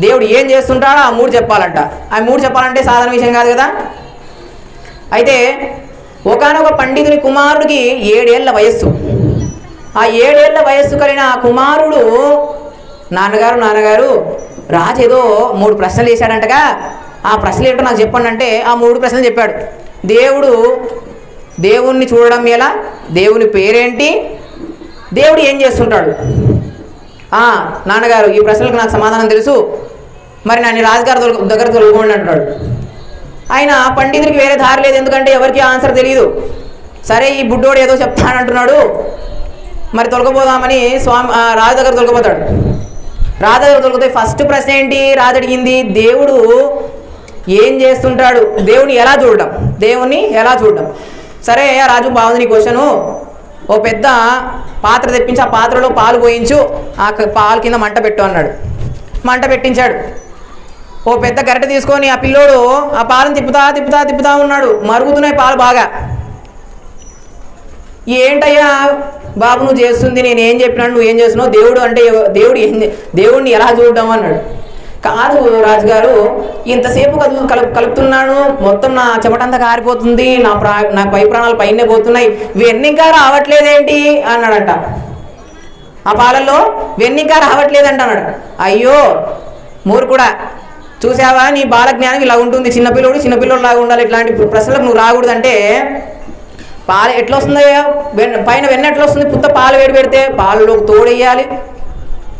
దేవుడు ఏం చేస్తుంటాడో ఆ మూడు చెప్పాలంట. ఆ మూడు చెప్పాలంటే సాధారణ విషయం కాదు కదా? అయితే ఒకనొక పండితుని కుమారుడికి ఏడేళ్ళ వయస్సు. ఆ ఏడేళ్ళ వయస్సు కలిగిన ఆ కుమారుడు నాన్నగారు నాన్నగారు రాజు ఏదో మూడు ప్రశ్నలు వేశాడంటగా. ఆ ప్రశ్నలు ఏంటో నాకు చెప్పండి అంటే ఆ మూడు ప్రశ్నలు చెప్పాడు. దేవుడు దేవుణ్ణి చూడడం ఎలా? దేవుని పేరేంటి? దేవుడు ఏం చేస్తుంటాడు? నాన్నగారు ఈ ప్రశ్నలకు నాకు సమాధానం తెలుసు. మరి నన్ను రాజుగారి దగ్గర తొలగండి అంటున్నాడు. ఆయన పండితుడికి వేరే దారి లేదు ఎందుకంటే ఎవరికి ఆన్సర్ తెలియదు సరే ఈ బుడ్డోడు ఏదో చెప్తానంటున్నాడు. మరి తొలగపోదామని స్వామి ఆ, రాజు దగ్గర తొలగపోతాడు రాజు దగ్గర తొలగితే ఫస్ట్ ప్రశ్న ఏంటి? రాజు అడిగింది దేవుడు ఏం చేస్తుంటాడు? దేవుని ఎలా చూడడం దేవుణ్ణి ఎలా చూడడం సరే రాజు బాగుంది నీ క్వశ్చను. ఓ పెద్ద పాత్ర తెప్పించి ఆ పాత్రలో పాలు పోయించు. ఆ పాలు కింద మంట పెట్టు అన్నాడు. మంట పెట్టించాడు. ఓ పెద్ద గరిట తీసుకొని ఆ పిల్లోడు ఆ పాలను తిప్పుతా తిప్పుతా తిప్పుతా ఉన్నాడు. మరుగుతున్నాయి పాలు బాగా. ఏంటయ్యా? బాబు నువ్వు చేస్తుంది నేను ఏం చెప్పినాను నువ్వు ఏం చేస్తున్నావు? దేవుడు అంటే దేవుడు ఏం దేవుడిని ఎలా చూడడం అన్నాడు. కాదు రాజుగారు ఇంతసేపు కలు కలుపు కలుపుతున్నాను. మొత్తం నా చెమటంతా కారిపోతుంది. నా ప్రా నా పై ప్రాణాలు పైనే పోతున్నాయి. ఇవన్నీ ఇంకా రావట్లేదేంటి? అన్నాడంట. ఆ పాలల్లో వెన్ని రావట్లేదంట అన్నాడు. అయ్యో మూర్ఖుడా. చూసావా? నీ బాల జ్ఞానం ఇలా ఉంటుంది. చిన్నపిల్లోడు చిన్నపిల్లడు లాగా ఉండాలి. ఇట్లాంటి ప్రశ్నలకు నువ్వు రాకూడదంటే పాలు ఎట్లా వస్తుందయ్యా వెన్న పైన వెన్న ఎట్లా వస్తుంది పుత్త పాలు వేడి పెడితే పాలలోకి తోడేయాలి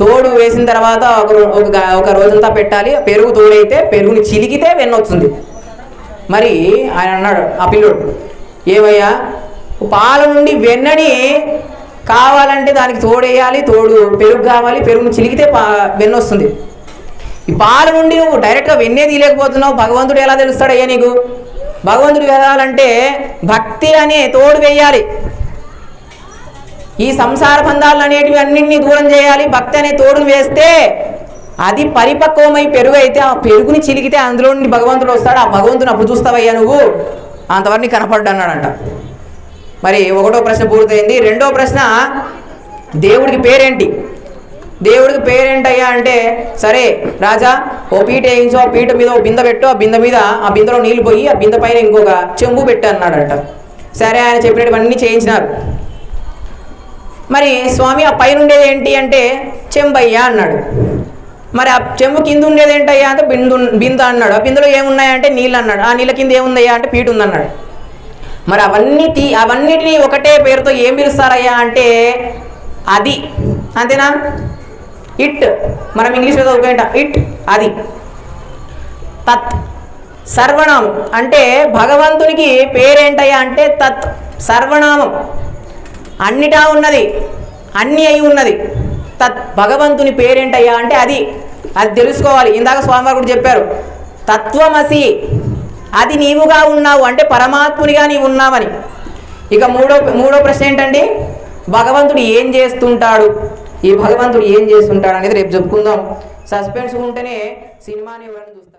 తోడు వేసిన తర్వాత ఒక ఒక ఒక రోజంతా పెట్టాలి. పెరుగు తోడైతే పెరుగుని చిలికితే వెన్న వస్తుంది. మరి ఆయన అన్నాడు ఆ పిల్లోడు. ఏమయ్యా పాల నుండి వెన్నని కావాలంటే దానికి తోడేయాలి తోడు పెరుగు కావాలి. పెరుగుని చిలికితే పా వెన్న వస్తుంది. ఈ పాల నుండి నువ్వు డైరెక్ట్గా వెన్నే తీయలేకపోతున్నావు. భగవంతుడు ఎలా తెలుస్తాడయ్యా నీకు? భగవంతుడు వెళ్ళాలంటే భక్తి అనే తోడు వేయాలి ఈ సంసార బంధాలు అనేటివి అన్నింటినీ దూరం చేయాలి. భక్తి అనే తోడును వేస్తే అది పరిపక్వమై పెరుగు అయితే ఆ పెరుగుని చిలికితే అందులో నుండి భగవంతుడు వస్తాడు. ఆ భగవంతుని అప్పుడు చూస్తావయ్యా నువ్వు? అంతవరకు కనపడ్డా అన్నాడంట. మరి ఒకటో ప్రశ్న పూర్తయింది. రెండో ప్రశ్న దేవుడికి పేరేంటి? దేవుడికి పేరేంటయ్యా అంటే సరే రాజా ఓ పీట వేయించు ఆ పీట మీద ఓ బిందె పెట్టు ఆ బిందె మీద ఆ బిందెలో నీళ్ళు పోయి ఆ బిందె పైన ఇంకొక చెంబు పెట్టు అన్నాడంట. సరే ఆయన చెప్పినటువన్నీ చేయించినారు. మరి స్వామి ఆ పైన ఉండేది ఏంటి అంటే చెంబయ్యా అన్నాడు. మరి ఆ చెంబు కింద ఉండేది ఏంటయ్యా అంటే బిందు బింద అన్నాడు. ఆ బిందులో ఏమున్నాయంటే నీళ్ళు అన్నాడు. ఆ నీళ్ళ కింద ఏముందయ్యా అంటే పీట ఉందన్నాడు. మరి అవన్నీ తీ అవన్నిటినీ ఒకటే పేరుతో ఏం పిలుస్తారయ్యా అంటే అది. అంతేనా? ఇట్. మనం ఇంగ్లీష్లో చదువుకుంటాం ఇట్ అది. తత్. సర్వనామం. అంటే భగవంతునికి పేరేంటయ్యా అంటే తత్. సర్వనామం. అన్నిటా ఉన్నది. అన్ని అయి ఉన్నది. తత్. భగవంతుని పేరేంటయ్యా అంటే అది. అది తెలుసుకోవాలి. ఇందాక స్వామివారు కూడా చెప్పారు. తత్వమసి. అది నీవుగా ఉన్నావు అంటే పరమాత్మునిగా నీవు ఉన్నావని. ఇక మూడో మూడో ప్రశ్న ఏంటండి? భగవంతుడు ఏం చేస్తుంటాడు? ఈ భగవంతుడు ఏం చేస్తుంటాడు అనేది రేపు చెప్పుకుందాం. సస్పెన్స్ ఉంటేనే సినిమాని ఎవరైనా చూస్తారు.